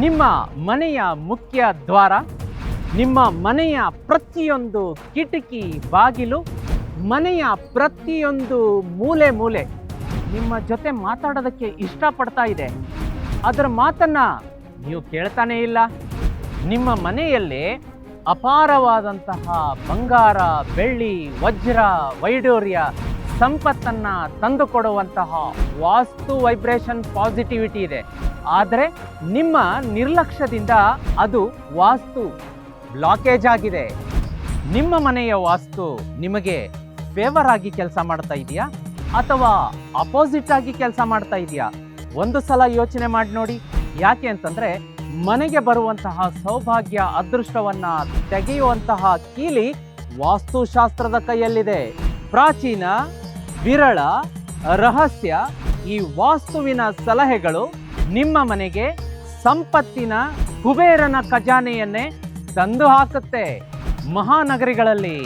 ನಿಮ್ಮ ಮನೆಯ ಮುಖ್ಯ ದ್ವಾರ, ನಿಮ್ಮ ಮನೆಯ ಪ್ರತಿಯೊಂದು ಕಿಟಕಿ ಬಾಗಿಲು, ಮನೆಯ ಪ್ರತಿಯೊಂದು ಮೂಲೆ ಮೂಲೆ. ನಿಮ್ಮ ಜೊತೆ ಮಾತಾಡೋದಕ್ಕೆ ಇಷ್ಟಪಡ್ತಾ ಇದೆ. ಅದರ ಮಾತನ್ನ ನೀವು ಕೇಳ್ತಾನೇ ಇಲ್ಲ. ನಿಮ್ಮ ಮನೆಯಲ್ಲಿ ಅಪಾರವಾದಂತಹ ಬಂಗಾರ, ಬೆಳ್ಳಿ, ವಜ್ರ, ವೈಡೂರ್ಯ ಸಂಪತ್ತನ್ನ ತಂದುಕೊಡುವಂತಹ ವಾಸ್ತು ವೈಬ್ರೇಷನ್ ಪಾಸಿಟಿವಿಟಿ ಇದೆ. ಆದರೆ ನಿಮ್ಮ ನಿರ್ಲಕ್ಷ್ಯದಿಂದ ಅದು ವಾಸ್ತು ಬ್ಲಾಕೇಜ್ ಆಗಿದೆ. ನಿಮ್ಮ ಮನೆಯ ವಾಸ್ತು ನಿಮಗೆ ಫೇವರ್ ಆಗಿ ಕೆಲಸ ಮಾಡ್ತಾ ಇದೆಯಾ? ಅಥವಾ ಅಪೋಸಿಟ್ ಆಗಿ ಕೆಲಸ ಮಾಡ್ತಾ ಇದೆಯಾ? ಒಂದು ಸಲ ಯೋಚನೆ ಮಾಡಿ ನೋಡಿ. ಯಾಕೆ ಅಂತಂದ್ರೆ ಮನೆಗೆ ಬರುವಂತಹ ಸೌಭಾಗ್ಯ, ಅದೃಷ್ಟವನ್ನು ತೆಗೆಯುವಂತಹ ಕೀಲಿ ವಾಸ್ತುಶಾಸ್ತ್ರದ ಕೈಯಲ್ಲಿದೆ. ಪ್ರಾಚೀನ ವಿರಳ, ರಹಸ್ಯ ಈ ವಾಸ್ತುವಿನ ಸಲಹೆಗಳು ನಿಮ್ಮ ಮನೆಗೆ ಸಂಪತ್ತಿನ ಕುಬೇರನ ಖಜಾನೆಯನ್ನೇ ತಂದು ಹಾಕುತ್ತೆ. ಮಹಾನಗರಿಗಳಲ್ಲಿ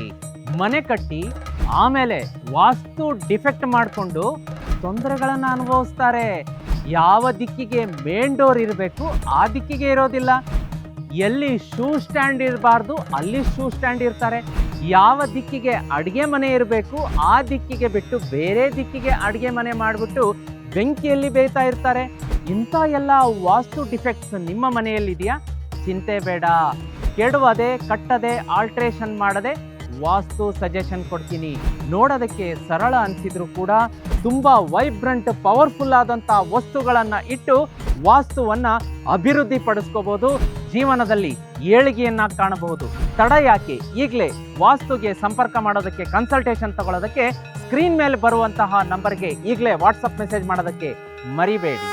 ಮನೆ ಕಟ್ಟಿ ಆಮೇಲೆ ವಾಸ್ತು ಡಿಫೆಕ್ಟ್ ಮಾಡಿಕೊಂಡು ತೊಂದರೆಗಳನ್ನು ಅನುಭವಿಸ್ತಾರೆ. ಯಾವ ದಿಕ್ಕಿಗೆ ಮೇನ್ ಡೋರ್ ಇರಬೇಕು ಆ ದಿಕ್ಕಿಗೆ ಇರೋದಿಲ್ಲ. ಎಲ್ಲಿ ಶೂ ಸ್ಟ್ಯಾಂಡ್ ಇರಬಾರ್ದು, ಅಲ್ಲಿ ಶೂ ಸ್ಟ್ಯಾಂಡ್ ಇರ್ತಾರೆ. ಯಾವ ದಿಕ್ಕಿಗೆ ಅಡುಗೆ ಮನೆ ಇರಬೇಕು, ಆ ದಿಕ್ಕಿಗೆ ಬಿಟ್ಟು ಬೇರೆ ದಿಕ್ಕಿಗೆ ಅಡುಗೆ ಮನೆ ಮಾಡಿಬಿಟ್ಟು ಬೆಂಕಿಯಲ್ಲಿ ಬೇಯ್ತಾ ಇರ್ತಾರೆ. ಇಂಥ ಎಲ್ಲ ವಾಸ್ತು ಡಿಫೆಕ್ಟ್ಸ್ ನಿಮ್ಮ ಮನೆಯಲ್ಲಿದೆಯಾ? ಚಿಂತೆ ಬೇಡ. ಕೆಡುವದೆ, ಕಟ್ಟದೆ, ಆಲ್ಟ್ರೇಷನ್ ಮಾಡದೆ ವಾಸ್ತು ಸಜೆಷನ್ ಕೊಡ್ತೀನಿ. ನೋಡೋದಕ್ಕೆ ಸರಳ ಅನಿಸಿದ್ರು ಕೂಡ ತುಂಬ ವೈಬ್ರೆಂಟ್, ಪವರ್ಫುಲ್ ಆದಂಥ ವಸ್ತುಗಳನ್ನು ಇಟ್ಟು ವಾಸ್ತುವನ್ನು ಅಭಿವೃದ್ಧಿ ಪಡಿಸ್ಕೋಬಹುದು ಜೀವನದಲ್ಲಿ ಏಳಿಗೆಯನ್ನ ಕಾಣಬಹುದು. ತಡ ಯಾಕೆ? ಈಗಲೇ ವಾಸ್ತುಗೆ ಸಂಪರ್ಕ ಮಾಡೋದಕ್ಕೆ ಕನ್ಸಲ್ಟೇಷನ್ ತಗೊಳ್ಳೋದಕ್ಕೆ ಸ್ಕ್ರೀನ್ ಮೇಲೆ ಬರುವಂತಹ ನಂಬರ್ಗೆ ಈಗಲೇ ವಾಟ್ಸಪ್ ಮೆಸೇಜ್ ಮಾಡೋದಕ್ಕೆ ಮರಿಬೇಡಿ.